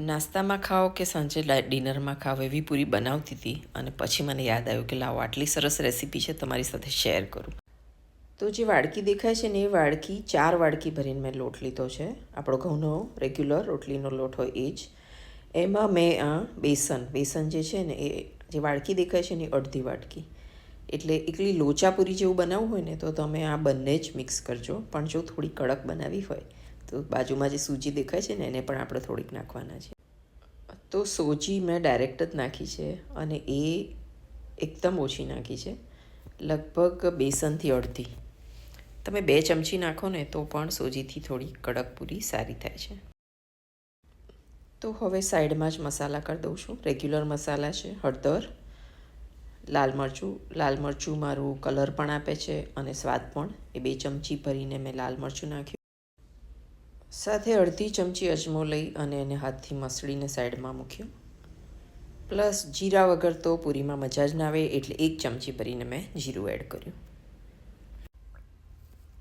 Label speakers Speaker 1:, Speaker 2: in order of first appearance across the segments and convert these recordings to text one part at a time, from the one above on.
Speaker 1: નાસ્તામાં ખાઓ કે સાંજે ડિનરમાં ખાઓ એવી પૂરી બનાવતી હતી અને પછી મને યાદ આવ્યું કે લાવો, આટલી સરસ રેસીપી છે તમારી સાથે શેર કરું. તો જે વાડકી દેખાય છે ને એ વાડકી, ચાર વાડકી ભરીને મેં લોટ લીધો છે. આપણો ઘઉંનો રેગ્યુલર રોટલીનો લોટ હોય એ જ. એમાં મેં આ બેસન બેસન જે છે ને એ જે વાડકી દેખાય છે ને એ અડધી વાડકી. એટલે એકલી લોચાપુરી જેવું બનાવવું હોય ને તો તમે આ બંને જ મિક્સ કરજો. પણ જો થોડી કડક બનાવી હોય તો બાજુમાં જે સૂજી દેખાય છે ને, એને પણ આપણે થોડીક નાખવાના છે. તો સોજી મેં ડાયરેક્ટ જ નાખી છે અને એ એકદમ ઓછી નાખી છે, લગભગ બેસનથી અડધી. તમે બે ચમચી નાખો ને, તો પણ સોજીથી થોડી કડક પૂરી સારી થાય છે. તો હવે સાઈડમાં જ મસાલા કરી દઉં છું. રેગ્યુલર મસાલા છે, હળદર, લાલ મરચું લાલ મરચું મારું કલર પણ આપે છે અને સ્વાદ પણ. એ બે ચમચી ભરીને મેં લાલ મરચું નાખ્યું. સાથે અડધી ચમચી અજમો લઈ અને એને હાથથી મસળીને સાઈડમાં મૂક્યો. પ્લસ જીરા વગર તો પૂરીમાં મજા જ ના આવે એટલે એક ચમચી ભરીને મેં જીરું એડ કર્યું.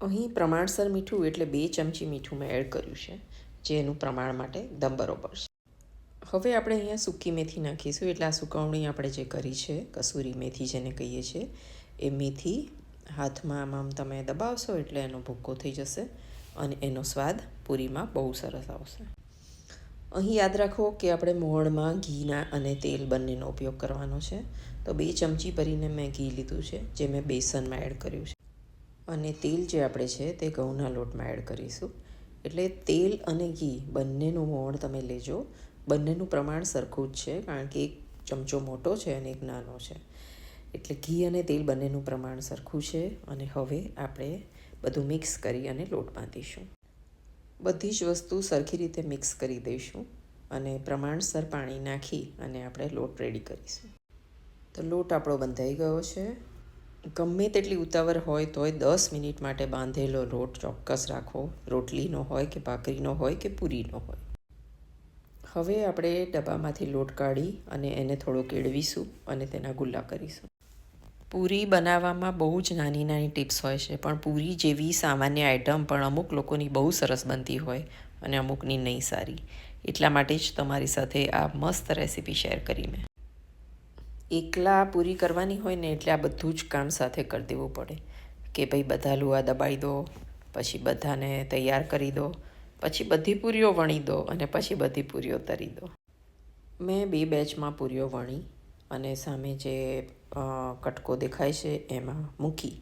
Speaker 1: અહીં પ્રમાણસર મીઠું એટલે બે ચમચી મીઠું મેં એડ કર્યું છે, જે એનું પ્રમાણ માટે એકદમ બરોબર છે. હવે આપણે અહીંયા સૂકી મેથી નાખીશું, એટલે આ સુકવણી આપણે જે કરી છે, કસૂરી મેથી જેને કહીએ છીએ, એ મેથી હાથમાં આમ આમ તમે દબાવશો એટલે એનો ભૂક્કો થઈ જશે. અને એનો સ્વાદ પૂરીમાં બહુ સરસ આવશે. અહીં યાદ રાખો કે આપણે મોહણમાં ઘીના અને તેલ બંનેનો ઉપયોગ કરવાનો છે. તો બે ચમચી ભરીને મેં ઘી લીધું છે, જે મેં બેસનમાં એડ કર્યું છે. અને તેલ જે આપણે છે તે ઘઉંના લોટમાં એડ કરીશું. એટલે તેલ અને ઘી બંનેનું મોણ તમે લેજો. બંનેનું પ્રમાણ સરખું જ છે, કારણ કે એક ચમચો મોટો છે અને એક નાનો છે. એટલે ઘી અને તેલ બંનેનું પ્રમાણ સરખું છે. અને હવે આપણે બધું મિક્સ કરી અને લોટ બાંધીશું. બધી જ વસ્તુ સરખી રીતે મિક્સ કરી દઈશું અને પ્રમાણસર પાણી નાખી અને આપણે લોટ રેડી કરીશું. તો લોટ આપણો બંધાઈ ગયો છે. ગમે તેટલી ઉતાવળ હોય તોય દસ મિનિટ માટે બાંધેલો લોટ ચોક્કસ રાખો. રોટલીનો હોય કે ભાખરીનો હોય કે પૂરીનો હોય. હવે આપણે ડબ્બામાંથી લોટ કાઢી અને એને થોડો કેળવીશું અને તેના ગુલ્લા કરીશું. પૂરી બનાવવામાં બહુ જ નાની નાની ટિપ્સ હોય છે, પણ પૂરી જેવી સામાન્ય આઈટમ પણ અમુક લોકોની બહુ સરસ બનતી હોય અને અમુકની નહીં સારી. એટલા માટે જ તમારી સાથે આ મસ્ત રેસીપી શેર કરી મેં. એકલા પૂરી કરવાની હોય ને એટલે આ બધું જ કામ સાથે કરી દેવું પડે. કે ભાઈ બધા લુવા દબાઈ દો, પછી બધાને તૈયાર કરી દો, પછી બધી પૂરીઓ વણી દો અને પછી બધી પૂરીઓ તરી દો. મેં બે બેચમાં પૂરીઓ વણી અને સામે જે કટકો દેખાય છે એમાં મૂકી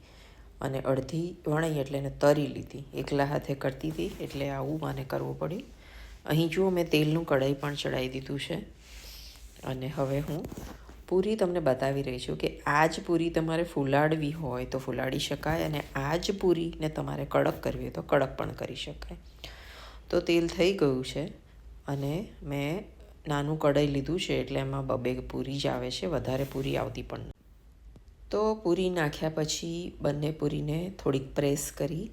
Speaker 1: અને અડધી વણાઈ એટલે એને તરી લીધી. એકલા હાથે કરતી હતી એટલે આવું મને કરવું પડ્યું. અહીં જુઓ મેં તેલનું કઢાઈ પણ ચડાવી દીધું છે. અને હવે હું પૂરી તમને બતાવી રહી છું કે આ જ પૂરી તમારે ફૂલાડવી હોય તો ફૂલાડી શકાય અને આ જ પૂરીને તમારે કડક કરવી હોય તો કડક પણ કરી શકાય. તો તેલ થઈ ગયું છે અને મેં નાનું કઢાઈ લીધું છે એટલે એમાં બબે પૂરી જ આવે છે. વધારે પૂરી આવતી પણ તો પૂરી નાખ્યા પછી બંને પૂરીને થોડીક પ્રેસ કરી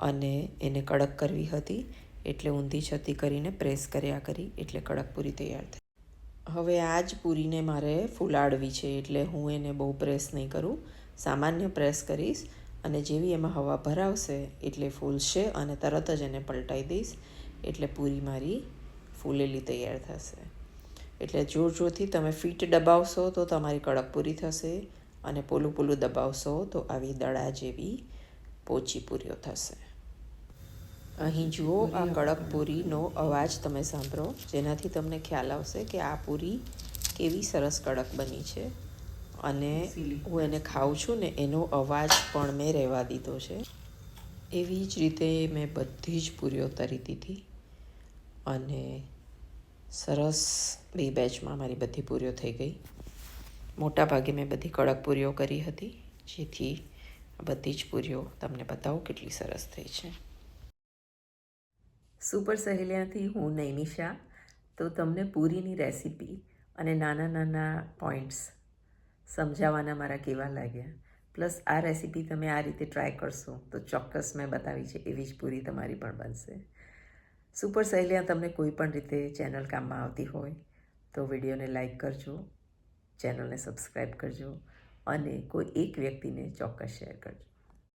Speaker 1: અને એને કડક કરવી હતી. એટલે ઊંધી છતી કરીને પ્રેસ કર્યા કરી. એટલે કડક પૂરી તૈયાર થઈ. હવે આ જ પૂરીને મારે ફૂલાડવી છે. એટલે હું એને બહુ પ્રેસ નહીં કરું. સામાન્ય પ્રેસ કરીશ અને જેવી એમાં હવા ભરાવશે એટલે ફૂલશે અને તરત જ એને પલટાઈ દઈશ. એટલે પૂરી મારી ફૂલેલી તૈયાર થશે. એટલે જોર જોરથી તમે ફીટ દબાવશો તો તમારી કડક પૂરી થશે. અને પોલું પોલું દબાવશો તો આવી દડા જેવી પોચી પૂરીઓ થશે. અહીં જુઓ આ કડક પૂરીનો અવાજ તમે સાંભળો જેનાથી તમને ખ્યાલ આવશે કે આ પૂરી કેવી સરસ કડક બની છે. અને હું એને ખાઉં છું ને એનો અવાજ પણ મેં રહેવા દીધો છે. એવી જ રીતે મેં બધી જ પૂરીઓ તરી દીધી. અને સરસ બે બેચમાં મારી બધી પૂરીઓ થઈ ગઈ. મોટા ભાગે મેં બધી કડક પૂરીઓ કરી હતી, જેથી બધી જ પૂરીઓ તમને બતાવું કેટલી સરસ થઈ છે. સુપર સહેલિયાથી હું નૈમિષા, તો તમને પૂરીની રેસીપી અને નાના નાના પોઈન્ટ્સ સમજાવવાના મારા કેવા લાગ્યા. પ્લસ આ રેસીપી તમે આ રીતે ટ્રાય કરશો, તો ચોક્કસ મેં બતાવી છે, એવી જ પૂરી તમારી પણ બનશે. સુપર સહેલિયા તમને કોઈ પણ રીતે ચેનલ કામમાં આવતી હોય, તો વિડીયોને લાઇક કરજો. ચેનલને સબસ્ક્રાઈબ કરજો અને કોઈ એક વ્યક્તિને ચોક્કસ શેર કરજો.